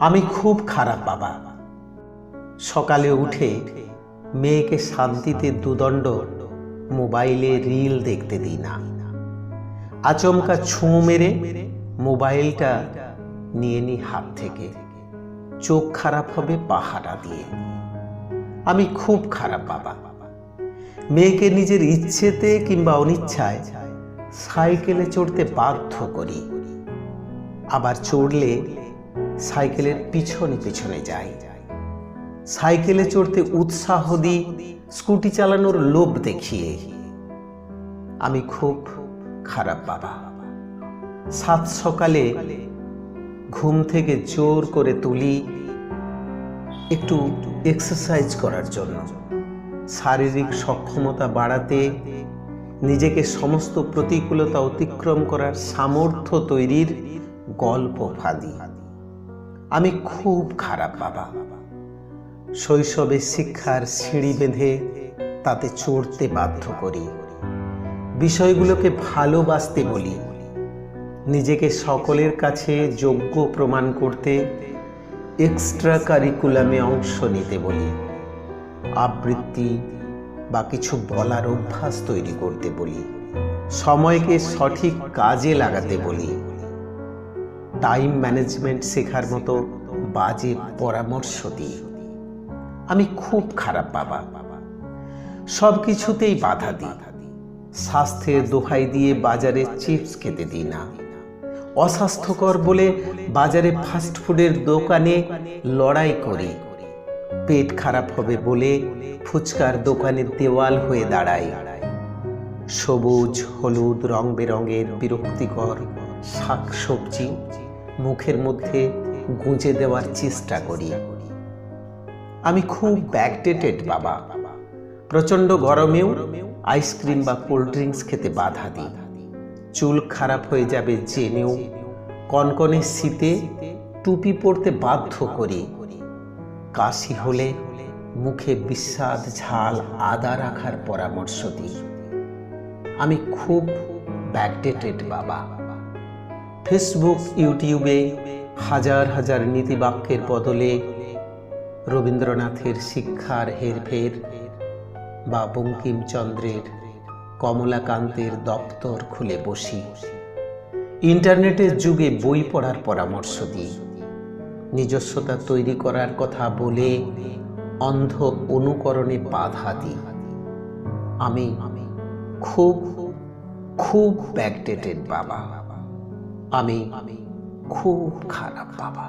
আমি খুব খারাপ বাবা। সকালে উঠে মেয়েকে শান্তিতে দুদণ্ড মোবাইলে রিল দেখতে দিই না। আচমকা ছুঁ মেরে মোবাইলটা নিয়ে নিই হাত থেকে। চোখ খারাপ হবে পাহারা দিয়ে। আমি খুব খারাপ বাবা। মেয়েকে নিজের ইচ্ছেতে কিংবা অনিচ্ছায় সাইকেলে চড়তে বাধ্য করি। আবার চড়লে সাইকেলের পিছনে পিছনে যাই। সাইকেলে চড়তে উৎসাহ দিই, স্কুটি চালানোর লোভ দেখিয়ে। আমি খুব খারাপ বাবা। সাত সকালে ঘুম থেকে জোর করে তুলি, একটু এক্সারসাইজ করার জন্য। শারীরিক সক্ষমতা বাড়াতে, নিজেকে সমস্ত প্রতিকূলতা অতিক্রম করার সামর্থ্য তৈরির গল্প ফাঁদি। আমি খুব খারাপ বাবা। শৈশবে শিক্ষার সিঁড়ি বেঁধে তাতে চড়তে বাধ্য করি। বিষয়গুলোকে ভালোবাসতে বলি। নিজেকে সকলের কাছে যোগ্য প্রমাণ করতে এক্সট্রা কারিকুলামে অংশ নিতে বলি। আবৃত্তি বা কিছু বলার অভ্যাস তৈরি করতে বলি। সময়কে সঠিক কাজে লাগাতে বলি। টাইম ম্যানেজমেন্ট শেখার মতো বাজে পরামর্শ দিই আমি খুব খারাপ বাবা। সব কিছুতেই বাধা দিই। স্বাস্থ্যের দোহাই দিয়ে বাজারে চিপস খেতে দিই না। অস্বাস্থ্যকর বলে বাজারে ফাস্টফুডের দোকানে লড়াই করি। পেট খারাপ হবে বলে ফুচকার দোকানে দেওয়াল হয়ে দাঁড়াই। সবুজ, হলুদ রং বেরঙের বিরক্তিকর শাক সবজি মুখের মধ্যে গুঁজে দেওয়ার চেষ্টা করি। আমি খুব ব্যাকডেটেড বাবা। প্রচণ্ড গরমেও আইসক্রিম বা কোল্ড ড্রিঙ্কস খেতে বাধা দিই। চুল খারাপ হয়ে যাবে জেনেও কনকনে শীতে টুপি পরতে বাধ্য করি। কাশি হলে মুখে বিস্বাদ ঝাল আদা রাখার পরামর্শ দিই। আমি খুব ব্যাকডেটেড বাবা। ফেসবুক ইউটিউবে হাজার হাজার নীতিবাক্যের বদলে রবীন্দ্রনাথের শিক্ষার হেরফের বা বঙ্কিমচন্দ্রের কমলাকান্তের দপ্তর খুলে বসি। ইন্টারনেটের যুগে বই পড়ার পরামর্শ দিই। নিজস্বতা তৈরি করার কথা বলে অন্ধ অনুকরণে বাধা দিই। আমি খুব খুব ব্যাকডেটেড বাবা। আমি খুব খারাপ বাবা।